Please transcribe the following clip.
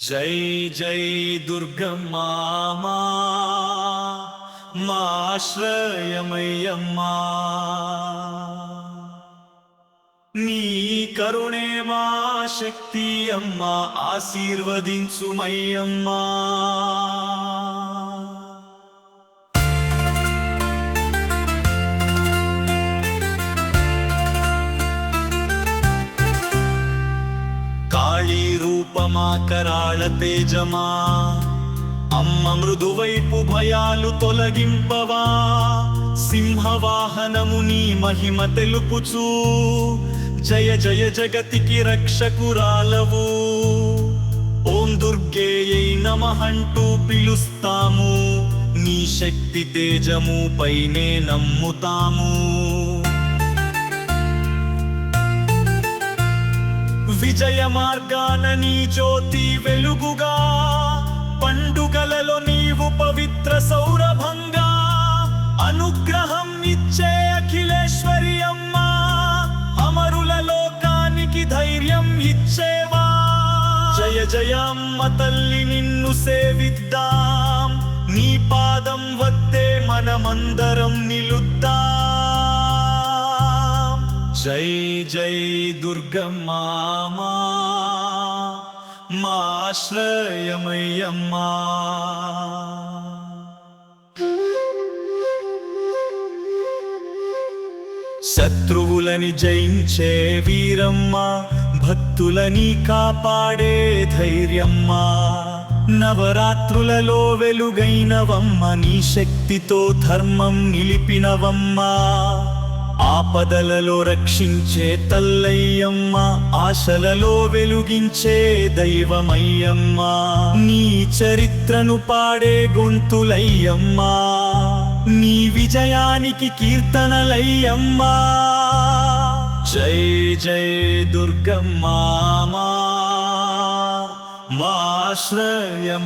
జై జై దుర్గమ్మామా మా నీ కరుణే మా శక్తి అమ్మా ఆశీర్వదించుమయ్యమ్మా రూపమా కరాళ తేజమా? అమ్మ మృదువైపు భయాలు తొలగింపవా? సింహవాహనము నీ మహిమ తెలుపుచూ? జయ జయ జగతికి రక్షకురాలవు. ఓం దుర్గేయై నమహంటూ పిలుస్తాము. నీ శక్తి తేజము పైనే నమ్ముతాము. విజయ మార్గాన నీ జ్యోతి వెలుగుగా. పండుగలలో నీవు పవిత్ర సౌరభంగా. అనుగ్రహం నిచ్చే అఖిలేశ్వరి అమ్మా. అమరుల లోకానికి ధైర్యం ఇచ్చేవా. జయ జయ అమ్మ తల్లి నిన్ను సేవిద్దాం. నీ పాదం వద్దే మనమందరం నిలుద్దాం. జై జై దుర్గమ్మా మా ఆశ్రయమయ్యమ్మా. శత్రువులని జయించే వీరమ్మ భక్తులని కాపాడే ధైర్యమ్మా. నవరాత్రులలో వెలుగైనవమ్మ నీ శక్తితో ధర్మం నిలిపినవమ్మా. ఆపదలలో రక్షించే తల్లయ్యమ్మ ఆశలలో వెలుగించే దైవమయ్యమ్మ. నీ చరిత్రను పాడే గొంతులయ్యమ్మా. నీ విజయానికి కీర్తనలయ్యమ్మా. జై జై దుర్గమ్మా మా ఆశ్రయమయ్యమ్మా.